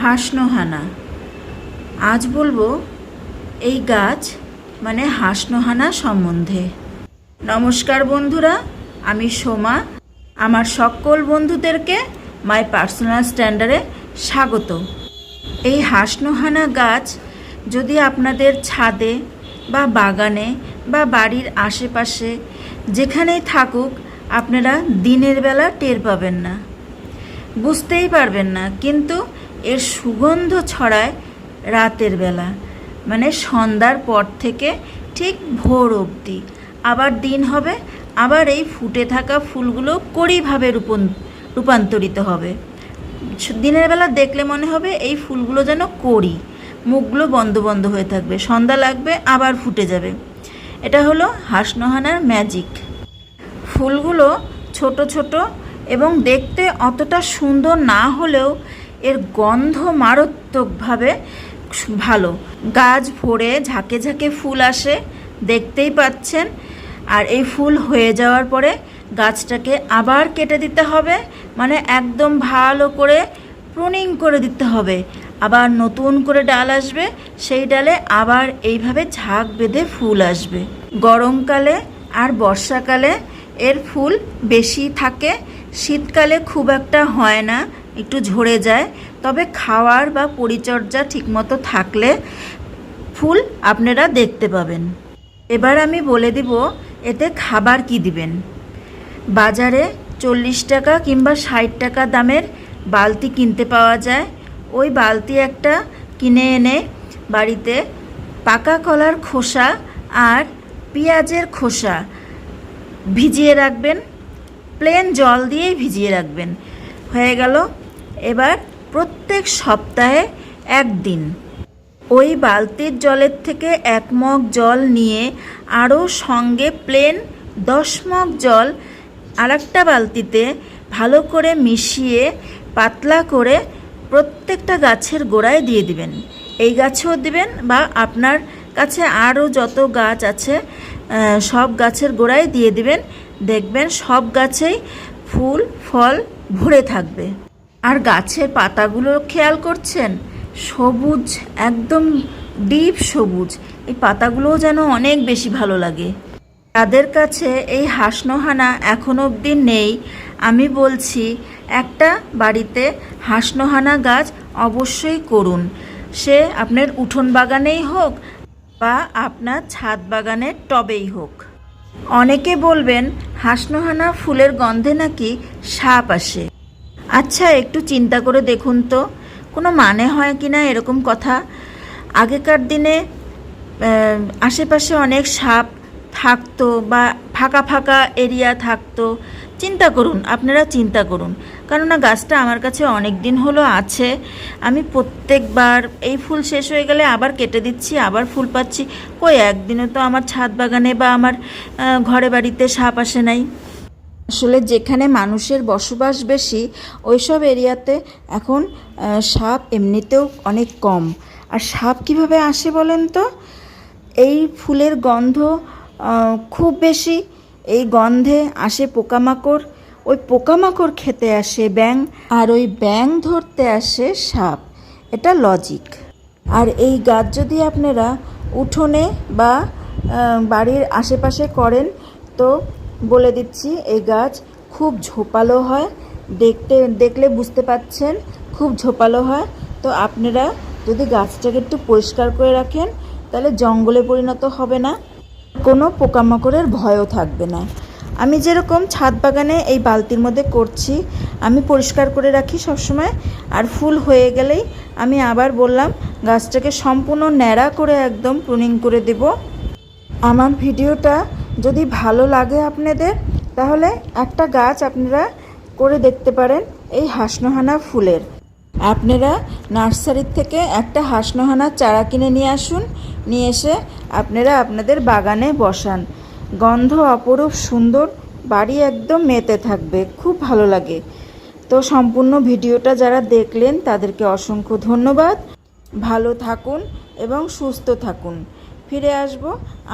হাসনোহানা। আজ বলব, এই গাছ মানে হাসনোহানা সম্বন্ধে। নমস্কার বন্ধুরা, আমি সোমা। আমার সকল বন্ধুদেরকে মাই পার্সোনাল স্ট্যান্ডার্ডে স্বাগত। এই হাসনোহানা গাছ যদি আপনাদের ছাদে বা বাগানে বা বাড়ির আশেপাশে যেখানেই থাকুক, আপনারা দিনের বেলা টের পাবেন না। বুঝতেই পারবেন না, কিন্তু এর সুগন্ধ ছড়ায় রাতের বেলা। মানে সন্ধ্যার পর থেকে ঠিক ভোর অবধি। আবার দিন হবে, আবার এই ফুটে থাকা ফুলগুলো কড়িভাবে রূপন, রূপান্তরিত হবে। দিনের বেলা দেখলে মনে হবে এই ফুলগুলো যেন কড়ি। মুখগুলো বন্ধ বন্ধ হয়ে থাকবে। সন্ধ্যা লাগবে, আবার ফুটে যাবে। এটা হলো হাসনোহানার ম্যাজিক। ফুলগুলো ছোট ছোট এবং দেখতে অতটা সুন্দর না হলেও এর গন্ধ মারাত্মকভাবে ভালো। গাছ ভরে ঝাঁকে ঝাঁকে ফুল আসে, দেখতেই পাচ্ছেন। আর এই ফুল হয়ে যাওয়ার পরে গাছটাকে আবার কেটে দিতে হবে মানে একদম ভালো করে প্রুনিং করে দিতে হবে। আবার নতুন করে ডাল আসবে, সেই ডালে আবার এইভাবে ঝাঁক বেঁধে ফুল আসবে। গরমকালে আর বর্ষাকালে এর ফুল বেশি থাকে, শীতকালে খুব একটা হয় না। একটু ঝরে যায়, তবে খাওয়ার বা পরিচর্যা ঠিকমতো থাকলে ফুল আপনারা দেখতে পাবেন। এবার আমি বলে দিব, এতে খাবার কি দিবেন? বাজারে চল্লিশ টাকা কিংবা ষাট টাকা দামের বালতি কিনতে পাওয়া যায়। ওই বালতি একটা কিনে এনে বাড়িতে পাকা কলার খোসা আর পেঁয়াজের খোসা ভিজিয়ে রাখবেন। প্লেন জল দিয়েই ভিজিয়ে রাখবেন। হয়ে গেল এবার প্রত্যেক সপ্তাহে একদিন। ওই বালতির জলের থেকে এক মগ জল নিয়ে আরও সঙ্গে প্লেন দশ মগ জল আরেকটা বালতিতে ভালো করে মিশিয়ে পাতলা করে প্রত্যেকটা গাছের গোড়ায় দিয়ে দিবেন। এই গাছেও দিবেন বা আপনার কাছে আরও যত গাছ আছে সব গাছের গোড়ায় দিয়ে দিবেন। দেখবেন সব গাছেই ফুল, ফল ভরে থাকবে। আর গাছের পাতাগুলো খেয়াল করছেন? সবুজ, একদম ডিপ সবুজ। এই পাতাগুলোও যেন অনেক বেশি ভালো লাগে। তাদের কাছে এই হাসনোহানা এখন অবধি নেই। আমি বলছি, একটা বাড়িতে হাসনোহানা গাছ অবশ্যই করুন। সে আপনার উঠোন বাগানেই হোক বা আপনার ছাদ বাগানের টবেই হোক। অনেকে বলবেন, হাসনোহানা ফুলের গন্ধে নাকি সাপ আসে। আচ্ছা একটু চিন্তা করে দেখুন তো। কোনো মানে হয় কি না এরকম কথা? আগেকার দিনে আশেপাশে অনেক সাপ থাকতো বা ফাঁকা ফাঁকা এরিয়া থাকতো। চিন্তা করুন, আপনারা চিন্তা করুন। কেননা গাছটা আমার কাছে অনেক দিন হলো আছে। আমি প্রত্যেকবার এই ফুল শেষ হয়ে গেলে আবার কেটে দিচ্ছি, আবার ফুল পাচ্ছি। কই একদিনে তো আমার ছাদ বাগানে বা আমার ঘরে বাড়িতে সাপ আসে নাই। আসলে যেখানে মানুষের বসবাস বেশি, ওইসব এরিয়াতে এখন সাপ এমনিতেও অনেক কম। আর সাপ কীভাবে আসে বলেন তো? এই ফুলের গন্ধ খুব বেশি এই গন্ধে আসে পোকামাকড়। ওই পোকামাকড় খেতে আসে ব্যাং আর ওই ব্যাং ধরতে আসে সাপ। এটা লজিক আর এই গাছ যদি আপনারা উঠোনে বা বাড়ির আশেপাশে করেন, তো বলে দিচ্ছি, এই গাছ খুব ঝোপালো হয়। দেখতে, দেখলে বুঝতে পাচ্ছেন, খুব ঝোপালো হয়। তো আপনারা যদি গাছটাকে একটু পরিষ্কার করে রাখেন, তাহলে জঙ্গলে পরিণত হবে না। কোনো পোকামাকড়ের ভয়ও থাকবে না। আমি যেরকম ছাদ বাগানে এই বালতির মধ্যে করছি, আমি পরিষ্কার করে রাখি সবসময়। আর ফুল হয়ে গেলেই আমি আবার বললাম, গাছটাকে সম্পূর্ণ ন্যাড়া করে একদম প্রুনিং করে দেব। আমার ভিডিওটা যদি ভালো লাগে আপনাদের, তাহলে একটা গাছ আপনারা করে দেখতে পারেন এই হাসনোহানা ফুলের। আপনারা নার্সারির থেকে একটা হাসনোহানা চারা কিনে নিয়ে আসুন, নিয়ে এসে আপনারা আপনাদের বাগানে বসান। গন্ধ অপরূপ সুন্দর, বাড়ি একদম মেতে থাকবে, খুব ভালো লাগে। তো সম্পূর্ণ ভিডিওটা যারা দেখলেন, তাদেরকে অসংখ্য ধন্যবাদ। ভালো থাকুন এবং সুস্থ থাকুন। ফিরে আসব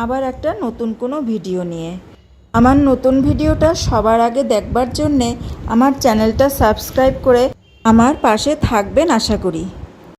আবার একটা নতুন কোনো ভিডিও নিয়ে। আমার নতুন ভিডিওটা সবার আগে দেখবার জন্যে আমার চ্যানেলটা সাবস্ক্রাইব করে আমার পাশে থাকবেন আশা করি।